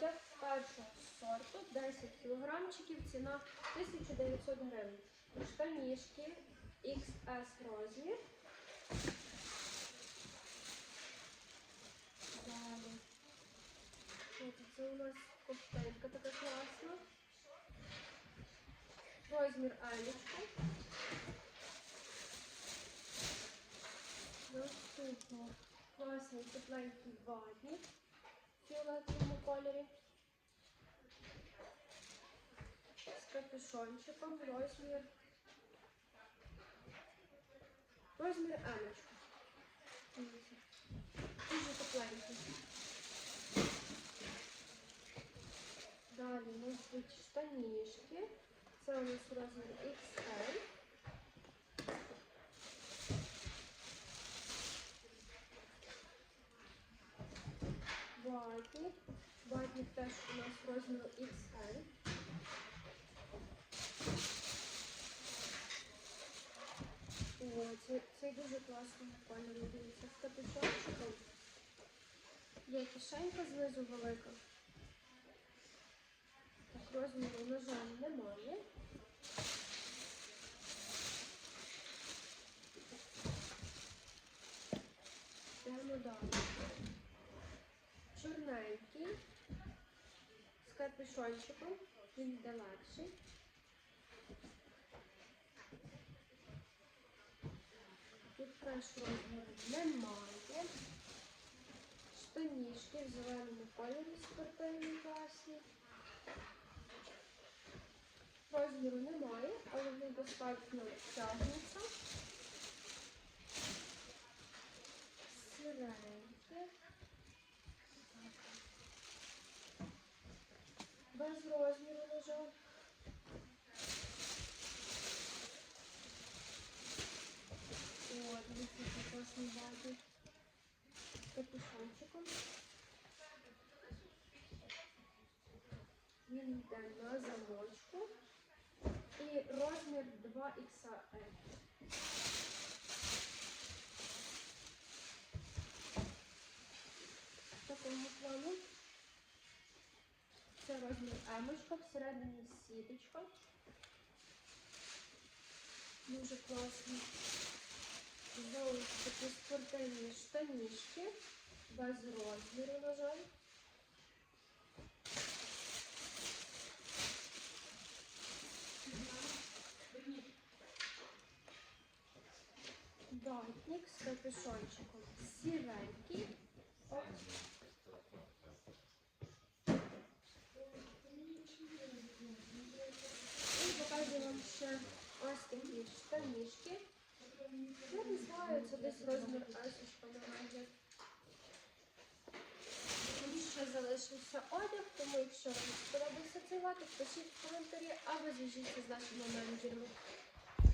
одяг першого сорту 10 кілограмчиків, ціна 1900 гривень. Штанішки XS розмір. Далі. Це? У нас кофтейка така класна. Розмір Елічка. Наступно класний тепленький ватник фіолетовому кольорі. З капюшончиком розмір. Розмір Елечка. Дивіться. Дуже тепленький. Далі у нас будуть штанішки. Це у нас розмір XL. Ватник. Ватник теж у нас розміру XL. О, це, це дуже класно кольору, дивіться, з капюшончиком. Є кишенька знизу велика. Так, розміру, на немає. Йдемо далі. З капюшончиком. Він йде легший. Тут теж розміру немає. Штанішки в зеленому кольорі спортивні класні. Розміру немає, але вони достатньо тягнуться. Сиреньке. розміру, на жаль. О, дивіться, який класний базик. З капюшончиком. Він йде на замочку. І розмір 2XL. В Це розмір емочка, всередині сіточка. Дуже класний. Знову такі спортивні штанішки. Без розміру, на жаль. Ватник з капюшончиком. Сіренький. Оп. І покажу вам ще ось такі штанішки. Я не знаю, це десь розмір есочка майже. Мені ще залишився одяг, тому якщо вам сподобався цей лотик, пишіть в коментарі або зв'яжіться з нашими менеджерами.